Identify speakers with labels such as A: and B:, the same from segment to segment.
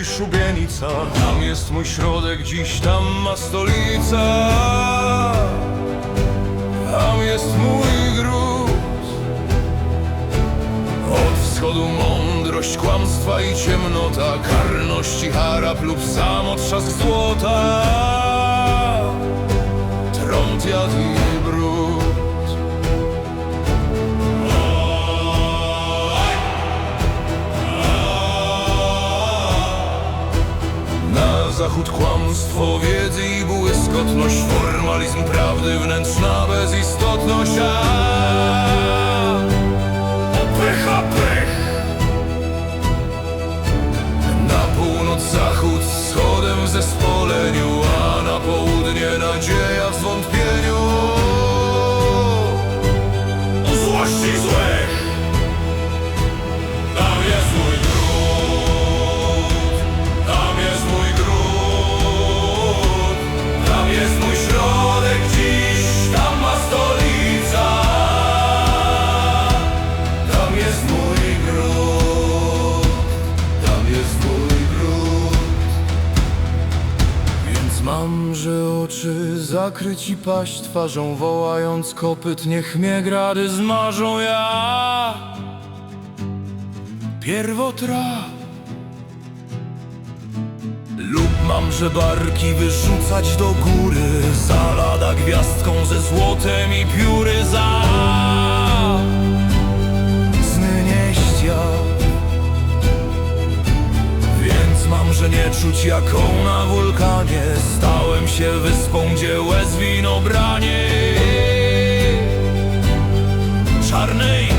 A: i szubienica Tam jest mój środek, dziś tam ma stolica. Tam jest mój gród. Od wschodu mądrość, kłamstwa i ciemnota Karność i harap lub trzask złota. Trąd jad kłamstwo wiedzy i błyskotność Formalizm prawdy, wnętrzna bezistotność A Opycha pech Na północ zachód wschodem w zespoleniu A na południe nadzieja w zwątpieniu. Złości złych zakryć i paść twarzą Wołając kopyt, niech mnie grady zmarzą ja. Pierwotra. Lub mam, że barki wyrzucać do góry Za lada gwiazdką ze złotem i pióry za. Sny Więc mam, że nie czuć Stałem się wyspą, gdzie łez wino branie Czarnej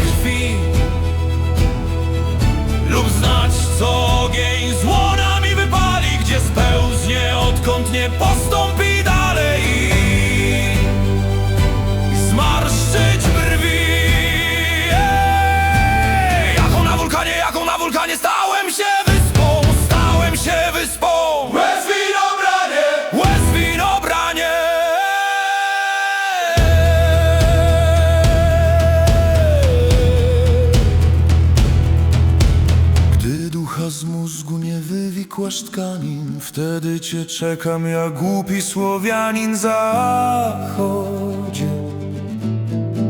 A: wywikłasz tkanin Wtedy cię czekam jak głupi Słowianin zachodzie.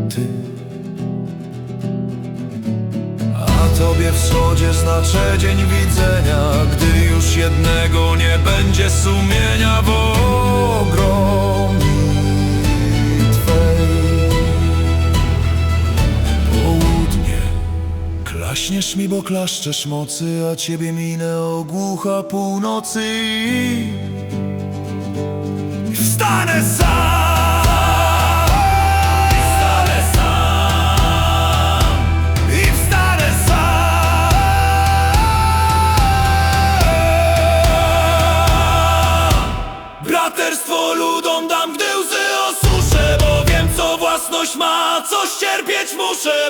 A: Ty. A tobie wschodzie znaczę dzień widzenia Gdy już jednego nie będzie sumienia Klaśniesz mi, bo klaszczesz mocy, a ciebie minę ogłucha północy i i wstanę sam. I wstanę sam. Braterstwo ludom dam, gdy łzy osuszę Bo wiem co własność ma, coś cierpieć muszę